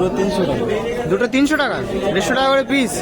দুটো তিনশো টাকা। দুটো তিনশো টাকা? দেড়শো টাকা করে পিস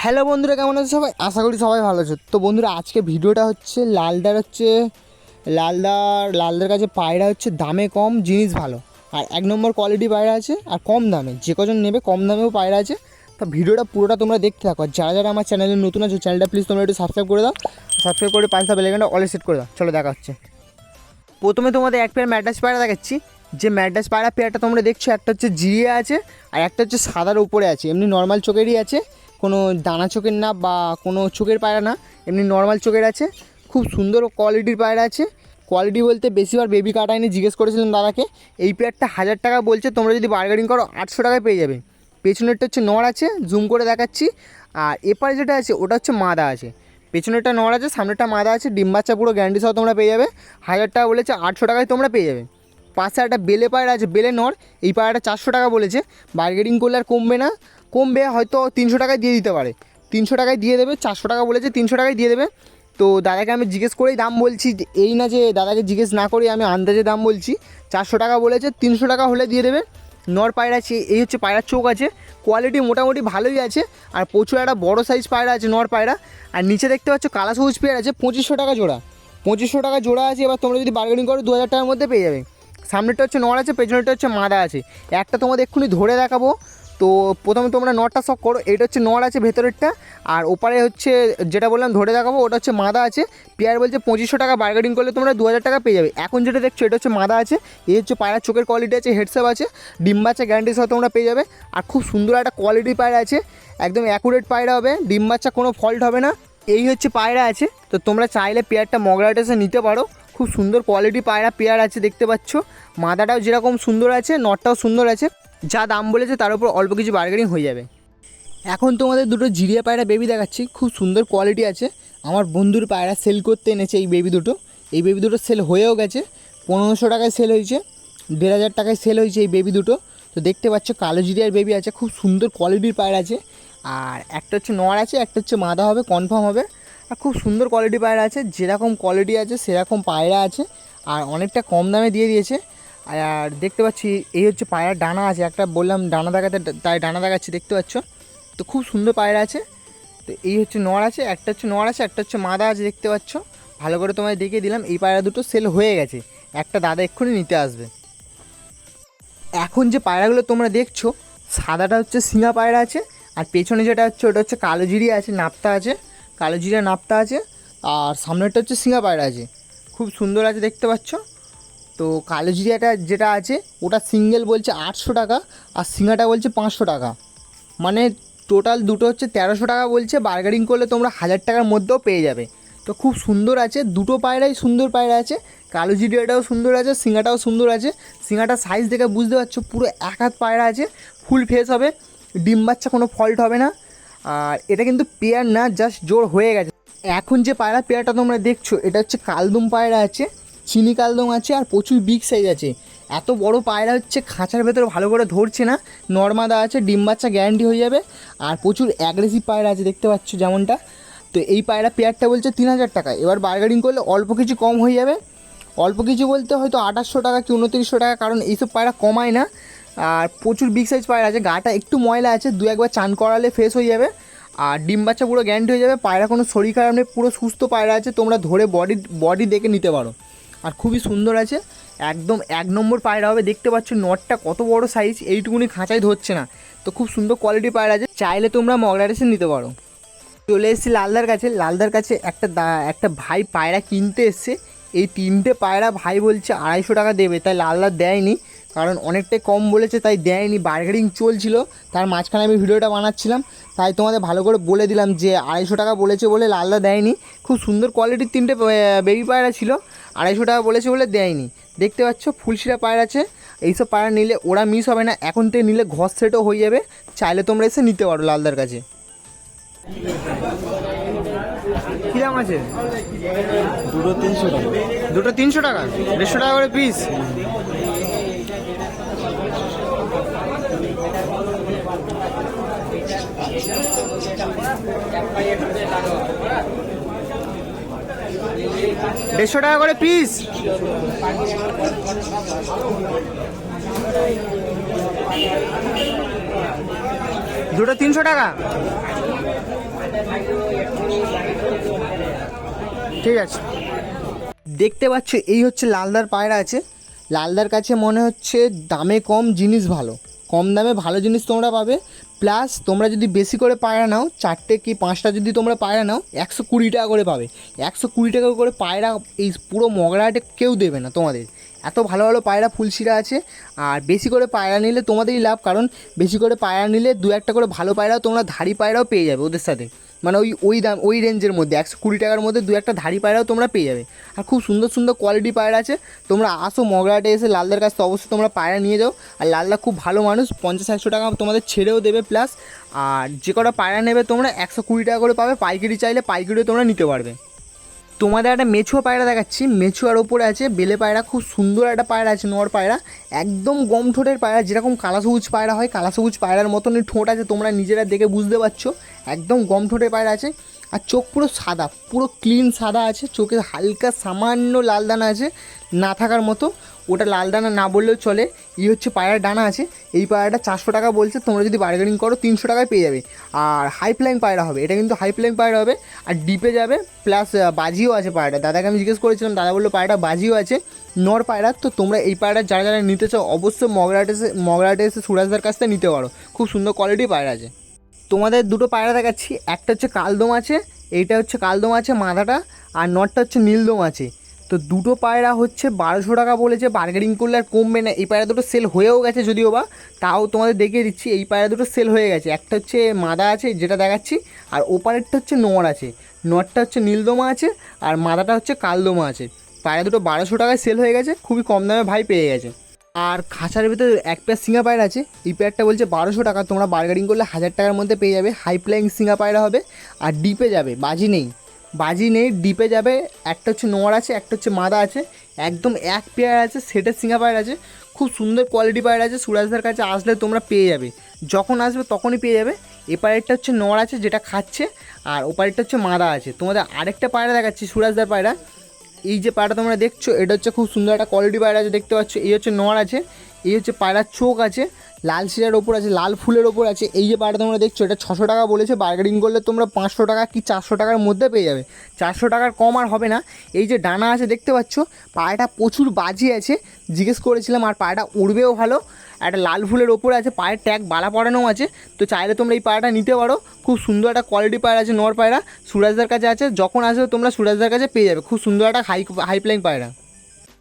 হ্যালো বন্ধুরা কেমন আছে সবাই? আশা করি সবাই ভালো আছে। তো বন্ধুরা আজকে ভিডিওটা হচ্ছে লালদার হচ্ছে লালদার লালদার কাছে পায়রা হচ্ছে দামে কম জিনিস ভালো। আর এক নম্বর কোয়ালিটি পায়রা আছে আর কম দামে। যে কজন নেবে কম দামেও পায়রা আছে। তো ভিডিওটা পুরোটা তোমরা দেখতে থাকো। যারা যারা আমার চ্যানেলে নতুন আছো চ্যানেলটা প্লিজ তোমরা একটু সাবস্ক্রাইব করে দাও। সাবস্ক্রাইব করে পাঁচটা বেলাইকনটা অলে সেট করে দাও। চলো দেখা হচ্ছে। প্রথমে তোমাদের এক পেয়ার ম্যাডাস পায়রা দেখাচ্ছি। যে ম্যাডাস পায়রা পেয়ারটা তোমরা দেখছ, একটা হচ্ছে জিরিয়ে আছে, আর একটা হচ্ছে সাদার উপরে আছে। এমনি নর্মাল চোখেরই আছে, কোনো দানা চোখের না বা কোনো চোখের পায়রা না, এমনি নর্মাল চোখের আছে। খুব সুন্দর কোয়ালিটির পায়রা আছে। কোয়ালিটি বলতে বেশিবার বেবি কাটাইনি জিজ্ঞেস করেছিলাম দাদাকে। এই পেয়ারটা হাজার টাকা বলছে, তোমরা যদি বার্গেনিং করো, আটশো টাকায় পেয়ে যাবে। পেছনেরটা হচ্ছে নড় আছে জুম করে দেখাচ্ছি। আর এপারে যেটা আছে, ওটা হচ্ছে মাদা আছে। পেছনেরটা নড় আছে, সামনেরটা মাদা আছে ডিম বাচ্চা পুরো গ্যারান্টি সহ তোমরা পেয়ে যাবে। হাজার টাকা বলেছে, আটশো টাকায় তোমরা পেয়ে যাবে। পাশে একটা বেলে পায়রা আছে, বেলে নড়, এই পায়রাটা চারশো টাকা বলেছে। বার্গেনিং করলে আর কমবে না। কমবে, হয়তো তিনশো টাকায় দিয়ে দিতে পারে। তিনশো টাকায় দিয়ে দেবে, চারশো টাকা বলেছে, তিনশো টাকায় দিয়ে দেবে। তো দাদাকে আমি জিজ্ঞেস করেই দাম বলছি এই না যে দাদাকে জিজ্ঞেস না করে আমি আন্দাজে দাম বলছি। চারশো টাকা বলেছে, তিনশো টাকা হলে দিয়ে দেবে। নর পায়রা আছে, এই হচ্ছে পায়রার চোখ আছে। কোয়ালিটি মোটামুটি ভালোই আছে, আর প্রচুর একটা বড় সাইজ পায়রা আছে, নর পায়রা। আর নিচে দেখতে পাচ্ছ কালা সবুজ পেয়ার আছে পঁচিশশো টাকা জোড়া। পঁচিশশো টাকা জোড়া আছে, এবার তোমরা যদি বার্গেনিং করো দু হাজার টাকার মধ্যে পেয়ে যাবে। সামনেটা হচ্ছে নর আছে পেছনেটা হচ্ছে মাদা আছে। একটা তোমাদের এক্ষুনি ধরে দেখাবো। তো প্রথমে তোমরা নটটা শখ করো, এটা হচ্ছে নড় আছে ভেতরেরটা, আর ওপারে হচ্ছে যেটা বললাম ধরে দেখাবো, ওটা হচ্ছে মাদা আছে, পেয়ার বলছে পঁচিশশো টাকা বার্গেনিং করলে তোমরা দু হাজার টাকা পেয়ে যাবে। এখন যেটা দেখছ, এটা হচ্ছে মাদা আছে, এই হচ্ছে পায়রার চোখের কোয়ালিটি আছে হেডসেপ আছে ডিম বাচ্চা গ্যারান্টি সহ তোমরা পেয়ে যাবে, আর খুব সুন্দর একটা কোয়ালিটি পায়রা আছে, একদম অ্যাকুরেট পায়রা হবে ডিম বাচ্চা কোনো ফল্ট হবে না, এই হচ্ছে পায়রা আছে, তো তোমরা চাইলে পেয়ারটা মগরাটেসে নিতে পারো, খুব সুন্দর কোয়ালিটি পায়রা পেয়ার আছে, দেখতে পাচ্ছ, মাদাটাও যেরকম সুন্দর আছে নটটাও সুন্দর আছে যা দাম বলেছে তার উপর অল্প কিছু বার্গেনিং হয়ে যাবে। এখন তোমাদের দুটো জিরিয়া পায়রা বেবি দেখাচ্ছি, খুব সুন্দর কোয়ালিটি আছে। আমার বন্ধুর পায়রা সেল করতে এনেছে এই বেবি দুটো। এই বেবি দুটো সেল হয়েও গেছে, পনেরোশো টাকায় সেল হয়েছে, দেড় হাজার টাকায় সেল হয়েছে এই বেবি দুটো। তো দেখতে পাচ্ছ কালো জিরিয়ার বেবি আছে, খুব সুন্দর কোয়ালিটির পায়রা আছে। আর একটা হচ্ছে নড় আছে, একটা হচ্ছে মাদা হবে কনফার্ম হবে। আর খুব সুন্দর কোয়ালিটি পায়রা আছে, যেরকম কোয়ালিটি আছে, সেরকম পায়রা আছে। আর অনেকটা কম দামে দিয়ে দিয়েছে। আর দেখতে পাচ্ছি এই হচ্ছে পায়রার ডানা আছে, একটা বললাম ডানা দেখাতে, তাই ডানা দেখাচ্ছি, দেখতে পাচ্ছ? তো খুব সুন্দর পায়রা আছে। তো এই হচ্ছে নড় আছে, একটা হচ্ছে নড় আছে, একটা হচ্ছে মাদা আছে, দেখতে পাচ্ছ? ভালো করে তোমায় দেখিয়ে দিলাম, এই পায়রা দুটো সেল হয়ে গেছে। একটা দাদা এক্ষুনি নিতে আসবে। এখন যে পায়রাগুলো তোমরা দেখছ, সাদাটা হচ্ছে সিঙা পায়রা আছে, আর পেছনে যেটা হচ্ছে, ওটা হচ্ছে কালো জিরি আছে, নাপ্তা আছে, কালো জিরা নাপ্তা আছে, আর সামনেরটা হচ্ছে সিঙা পায়রা আছে। খুব সুন্দর আছে, দেখতে পাচ্ছ? তো কালো জিরিয়াটা যেটা আছে, ওটা সিঙ্গেল বলছে আটশো টাকা আর সিঙাটা বলছে পাঁচশো টাকা। মানে টোটাল দুটো হচ্ছে তেরোশো টাকা বলছে বার্গারিং করলে তোমরা হাজার টাকার মধ্যেও পেয়ে যাবে। তো খুব সুন্দর আছে, দুটো পায়রাই সুন্দর পায়রা আছে কালো জিরিয়াটাও সুন্দর আছে সিঙাটাও সুন্দর আছে। সিঙাটার সাইজ দেখে বুঝতে পারছ, পুরো এক হাত পায়রা আছে ফুল ফেস হবে, ডিম বাচ্চা কোনো ফল্ট হবে না। আর এটা কিন্তু পেয়ার না জাস্ট জোর হয়ে গেছে। এখন যে পায়রা পেয়ারটা তোমরা দেখছ, এটা হচ্ছে কালদুম পায়রা আছে। চিনি কালদম আছে আর প্রচুর বিগ সাইজ আছে। এত বড় পায়রা হচ্ছে খাঁচার ভেতরে ভালো করে ধরছে না, নর্মাদা আছে, ডিম বাচ্চা গ্যারান্টি হয়ে যাবে। আর প্রচুর অ্যাগ্রেসিভ পায়রা আছে, দেখতে পাচ্ছ যেমনটা। তো এই পায়রা পেয়ারটা বলছে তিন হাজার টাকা। এবার বার্গেনিং করলে অল্প কিছু কম হয়ে যাবে। অল্প কিছু বলতে হয়তো আঠাশশো টাকা কি উনত্রিশশো টাকা, কারণ এইসব পায়রা কমায় না। আর প্রচুর বিগ সাইজ পায়রা আছে, গাটা একটু ময়লা আছে, দু একবার চান করালে ফ্রেশ হয়ে যাবে। আর ডিম বাচ্চা পুরো গ্যারান্টি হয়ে যাবে, পায়রা কোনো শরীর খারাপ নেই, পুরো সুস্থ পায়রা আছে, তোমরা ধরে বডি বডি দেখে নিতে পারো। আর খুবই সুন্দর আছে। একদম এক নম্বর পায়রা হবে। দেখতে পাচ্ছ নটটা কত বড় সাইজ এইটুকুনি খাঁচাই ধরছে না। তো খুব সুন্দর কোয়ালিটি পায়রা আছে। চাইলে তোমরা মগরারেসে নিতে পারো। চলে এসেছি লালদার কাছে। লালদার কাছে একটা দা- একটা ভাই পায়রা কিনতে এসছে। এই তিনটে পায়রা ভাই বলছে আড়াইশো টাকা দেবে। তাই লালদার দেয়নি। কারণ অনেকটাই কম বলেছে তাই দেয়নি। বার্গেনিং চলছিল তার মাঝখানে আমি ভিডিওটা বানাচ্ছিলাম তাই তোমাদের ভালো করে বলে দিলাম যে আড়াইশো টাকা বলেছে বলে লালদা দেয়নি। খুব সুন্দর কোয়ালিটির তিনটে বেবি পায়রা ছিল আড়াইশো টাকা বলেছে বলে দেয়নি। দেখতে পাচ্ছ ফুলশিরা পায়রা আছে এইসব পায়রা নিলে ওরা মিস হবে না এখন থেকে নিলে ঘর সেটও হয়ে যাবে চাইলে তোমরা এসে নিতে পারো লালদার কাছে। কী দাম আছে? দুটো তিনশো টাকা। দুটো তিনশো টাকা দেড়শো টাকা করে পিস দেড়শো টাকা করে পিস দুটো তিনশো টাকা। ঠিক আছে। দেখতে পাচ্ছ, এই হচ্ছে লালদার পায়রা আছে। লালদার কাছে মনে হচ্ছে দামে কম, জিনিস ভালো। কম দামে ভালো জিনিস তোমরা পাবে। প্লাস তোমরা যদি বেশি করে পায়রা নাও, চারটে কি পাঁচটা যদি তোমরা পায়রা নাও, একশো কুড়ি টাকা করে পাবে। একশো কুড়ি টাকা করে পায়রা এই পুরো মগরাহাটে কেউ দেবে না তোমাদের। এত ভালো ভালো পায়রা ফুলশিরা আছে, আর বেশি করে পায়রা নিলে তোমাদেরই লাভ, কারণ বেশি করে পায়রা নিলে দু একটা করে ভালো পায়রাও তোমরা ধাড়ি পায়রাও পেয়ে যাবে ওদের সাথে। মানে ওই ওই দাম, ওই রেঞ্জের মধ্যে। একশো কুড়ি টাকার মধ্যে দু একটা ধাড়ি পায়রাও তোমরা পেয়ে যাবে। আর খুব সুন্দর সুন্দর কোয়ালিটি পায়রা আছে। তোমরা আসো মগরাটে এসে লালদার কাছ থেকে অবশ্যই তোমরা পায়রা নিয়ে যাও। আর লালদা খুব ভালো মানুষ, পঞ্চাশ, একশো টাকা তোমাদের ছেড়েও দেবে প্লাস আর যে কটা পায়রা নেবে তোমরা একশো কুড়ি টাকা করে পাবে, পাইকারি চাইলে পাইকারিও তোমরা নিতে পারবে। তোমাদের একটা মেছুয়া পায়রা দেখাচ্ছি। মেছুয়ার ওপরে আছে, বেলে পায়রা, খুব সুন্দর একটা পায়রা আছে, নোয়ার পায়রা। একদম গম ঠোঁটের পায়রা, যেরকম কালা সবুজ পায়রা হয় কালা সবুজ পায়রার মতনই ঠোঁট আছে, তোমরা নিজেরা দেখে বুঝতে পারছ। একদম গম ঠোঁটের পায়রা আছে। আর চোখ পুরো সাদা, পুরো ক্লিন সাদা আছে চোখে হালকা সামান্য লাল দানা আছে, না থাকার মতো। ওটা লাল দানা না বললেও চলে, এই হচ্ছে পায়রার ডানা আছে, এই পায়রাটা চারশো টাকা বলছে, তোমরা যদি বার্গেনিং করো, তিনশো টাকায় পেয়ে যাবে। আর হাই ফ্লাইং পায়রা হবে, এটা কিন্তু হাই ফ্লাইং পায়রা হবে, আর ডিপে যাবে প্লাস বাজিও আছে পায়রাটা দাদাকে আমি জিজ্ঞেস করেছিলাম, দাদা বলল পায়রাটা বাজিও আছে, নর পায়রা তো তোমরা এই পায়রা যারা যারা নিতে চাও, অবশ্যই মগরাটে এসে মগরাটে এসে সুরাজদার কাছ থেকে নিতে পারো। খুব সুন্দর কোয়ালিটি পায়রা আছে। তোমাদের দুটো পায়রা দেখাচ্ছি। একটা হচ্ছে কালদম আছে, এইটা হচ্ছে কালদম আছে মাথাটা, আর নটটা হচ্ছে নীলদম আছে। তো দুটো পায়রা হচ্ছে বারোশো টাকা বলেছে বার্গেনিং করলে আর কমবে না। এই পায়রা দুটো সেল হয়েও গেছে যদিও বা, তাও তোমাদের দেখিয়ে দিচ্ছি, এই পায়রা দুটো সেল হয়ে গেছে। একটা হচ্ছে মাদা আছে, যেটা দেখাচ্ছি, আর ওপারেরটা হচ্ছে নর আছে। নটটা হচ্ছে নীলদমা আছে, আর মাদাটা হচ্ছে কালদমা আছে। পায়রা দুটো বারোশো টাকায় সেল হয়ে গেছে, খুবই কম দামে ভাই পেয়ে গেছে। আর খাঁচার ভিতরে এক পেয়ার সিঙ্গা পায়রা আছে। এই পেয়ারটা বলছে বারোশো টাকা, তোমরা বার্গেনিং করলে হাজার টাকার মধ্যে পেয়ে যাবে। হাই ফ্লাইং সিঙ্গা পায়রা হবে আর ডিপে যাবে, বাজি নেই। বাজি নেই ডিপে যাবে, একটা হচ্ছে নোয়ার আছে, একটা হচ্ছে মাদা আছে। একদম এক পেয়ার আছে সেটের সিঙ্গা পায়রা আছে। খুব সুন্দর কোয়ালিটি পায়রা আছে সুরাজদার কাছে আসলে তোমরা পেয়ে যাবে। যখন আসবে তখনই পেয়ে যাবে। এ পায়রাটা হচ্ছে নোয়ার আছে, যেটা খাচ্ছে, আর ও হচ্ছে মাদা আছে। তোমাদের আরেকটা পায়রা দেখাচ্ছি সুরাজদার পায়রা। এই যে পায়রা তোমরা দেখছ, এটা হচ্ছে খুব সুন্দর একটা কোয়ালিটি পায়রা আছে, দেখতে পাচ্ছ? এই হচ্ছে নর আছে, এই হচ্ছে পায়রার চোখ আছে লাল শিরার ওপর আছে, লাল ফুলের ওপর আছে। এই যে পায়রা তোমরা দেখছ, এটা ছশো টাকা বলেছে। বার্গেনিং করলে তোমরা পাঁচশো টাকা কি চারশো টাকার মধ্যে পেয়ে যাবে। চারশো টাকার কম আর হবে না। এই যে ডানা আছে, দেখতে পাচ্ছ? পায়রাটা প্রচুর বাজি আছে। জিজ্ঞেস করেছিলাম, আর পায়রাটা উড়বেও ভালো? একটা লাল ফুলের ওপরে আছে, পায়ের ট্যাগ বালা পড়ানো আছে। তো চাইলে তোমরা এই পায়রাটা নিতে পারো। খুব সুন্দর একটা কোয়ালিটি পায়রা আছে, নর পায়রা। সুরাজদার কাছে আছে, যখন আসবে তোমরা সুরাজদার কাছে পেয়ে যাবে। খুব সুন্দর একটা হাই হাই ফ্লাইং পায়রা।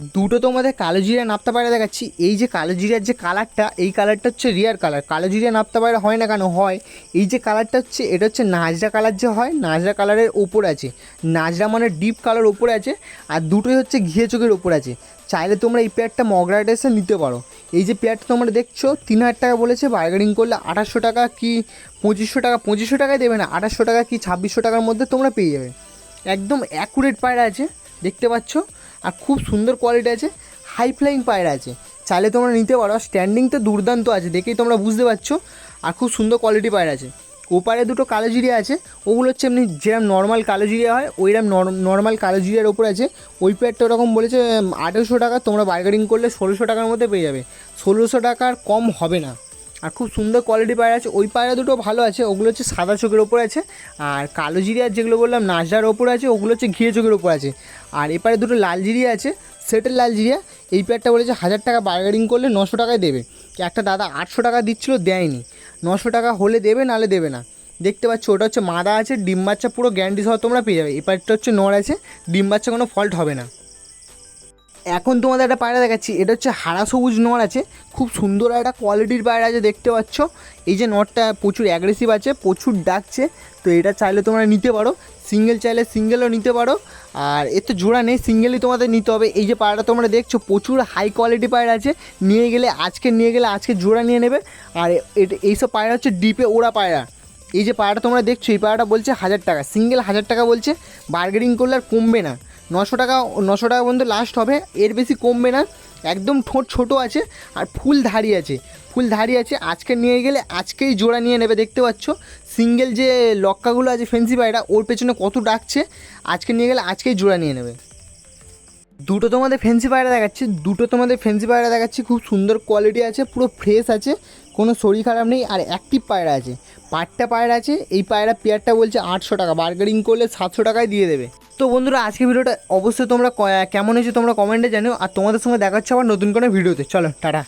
দুটো তোমাদের কালো জিরা নাপ্তা পায়রা দেখাচ্ছি। এই যে কালো জিরার যে কালারটা, এই কালারটা হচ্ছে রিয়ার কালার কালো জিরা নাপ্তা পায়রা হয় না কেন? হয়। এই যে কালারটা হচ্ছে, এটা হচ্ছে নাজরা কালার যে হয়, নাজরা কালারের ওপর আছে। নাজরা মানে ডিপ কালার ওপরে আছে, আর দুটোই হচ্ছে ঘিয়ে চোখের ওপর আছে। চাইলে তোমরা এই পেয়ারটা মগরাট এসে নিতে পারো। এই যে পেয়ারটা তোমরা দেখছ, তিন হাজার টাকা বলেছে বার্গেনিং করলে আঠাশশো টাকা কি পঁচিশশো টাকা, পঁচিশশো টাকায় দেবে না আঠাশশো টাকা কি ছাব্বিশশো টাকার মধ্যে তোমরা পেয়ে যাবে। একদম অ্যাকুরেট পায়রা আছে, দেখতে পাচ্ছ? আর খুব সুন্দর কোয়ালিটি আছে হাই ফ্লাইং পায়রা আছে। চাইলে তোমরা নিতে পারো স্ট্যান্ডিং তো দুর্দান্ত আছে, দেখেই তোমরা বুঝতে পারছ। আর খুব সুন্দর কোয়ালিটি পায়রা আছে। ওপারে দুটো কালো জিরিয়া আছে, ওগুলো হচ্ছে এমনি যেরকম নর্মাল কালো জিরিয়া হয় ওইরকম নর্মাল কালো জিরিয়ার ওপর আছে। ওই প্যাডটা ওরকম বলেছে আঠেরোশো টাকা, তোমরা বার্গেনিং করলে ষোলোশো টাকার মধ্যে পেয়ে যাবে। ষোলোশো টাকার কম হবে না। আর খুব সুন্দর কোয়ালিটি পায়রা আছে। ওই পায়রা দুটো ভালো আছে, ওগুলো হচ্ছে সাদা চোখের ওপর আছে, আর কালো জিরিয়ার যেগুলো বললাম নাজরার ওপর আছে, ওগুলো হচ্ছে ঘিয়ে চোখের ওপর আছে। আর এপারে দুটো লাল জিরিয়া আছে, সেটের লাল জিরিয়া এই প্যাডটা বলেছে হাজার টাকা বার্গেনিং করলে নশো টাকায় দেবে। একটা দাদা আটশো টাকা দিচ্ছিল, দেয়নি। নশো টাকা হলে দেবে, নাহলে দেবে না। দেখতে পাচ্ছ, ওটা হচ্ছে মাদা আছে, ডিম বাচ্চা পুরো গ্যারান্টি সহ তোমরা পেয়ে যাবে। এপারটা হচ্ছে নর আছে, ডিম বাচ্চা কোনো ফল্ট হবে না। এখন তোমাদের একটা পায়রা দেখাচ্ছি। এটা হচ্ছে হারা সবুজ নর আছে। খুব সুন্দর একটা কোয়ালিটির পায়রা আছে, দেখতে পাচ্ছ। এই যে নটটা প্রচুর অ্যাগ্রেসিভ আছে, প্রচুর ডাকছে। তো এটা চাইলে তোমরা নিতে পারো। সিঙ্গেল চাইলে সিঙ্গেলও নিতে পারো। আর এর তো জোড়া নেই সিঙ্গেলই তোমাদের নিতে হবে। এই যে পায়রাটা তোমরা দেখছ, প্রচুর হাই কোয়ালিটি পায়রা আছে। নিয়ে গেলে, আজকে নিয়ে গেলে, আজকে জোড়া নিয়ে নেবে। আর এইসব পায়রা হচ্ছে ডিপে ওড়া পায়রা। এই যে পায়রাটা তোমরা দেখছ, এই পায়রাটা বলছে হাজার টাকা। সিঙ্গেল হাজার টাকা বলছে। বার্গেনিং করলে আর কমবে না। নশো টাকা নশো টাকা পর্যন্ত লাস্ট হবে। এর বেশি কমবে না। একদম ঠোঁট ছোটো আছে আর ফুল ধারি আছে। ফুল ধারি আছে। আজকে নিয়ে গেলে আজকেই জোড়া নিয়ে নেবে, দেখতে পাচ্ছ? সিঙ্গেল যে লক্কাগুলো আছে ফেন্সি পায়রা, ওর পেছনে কত ডাকছে। আজকে নিয়ে গেলে আজকেই জোড়া নিয়ে নেবে। দুটো তোমাদের ফেন্সি পায়রা দেখাচ্ছি। দুটো তোমাদের ফেন্সি পায়রা দেখাচ্ছি। খুব সুন্দর কোয়ালিটি আছে, পুরো ফ্রেশ আছে, কোনো শরীর খারাপ নেই আর অ্যাক্টিভ পায়রা আছে। পাটটা পায়রা আছে, এই পায়রা পেয়ারটা বলছে আটশো টাকা। বার্গেনিং করলে সাতশো টাকায় দিয়ে দেবে। তো বন্ধুরা আজকে ভিডিওটা অবশ্যই তোমরা কেমন হয়েছে তোমরা কমেন্টে জানিও, আর তোমাদের সঙ্গে দেখাচ্ছে আবার নতুন কোনো ভিডিওতে। চলো, টাটা।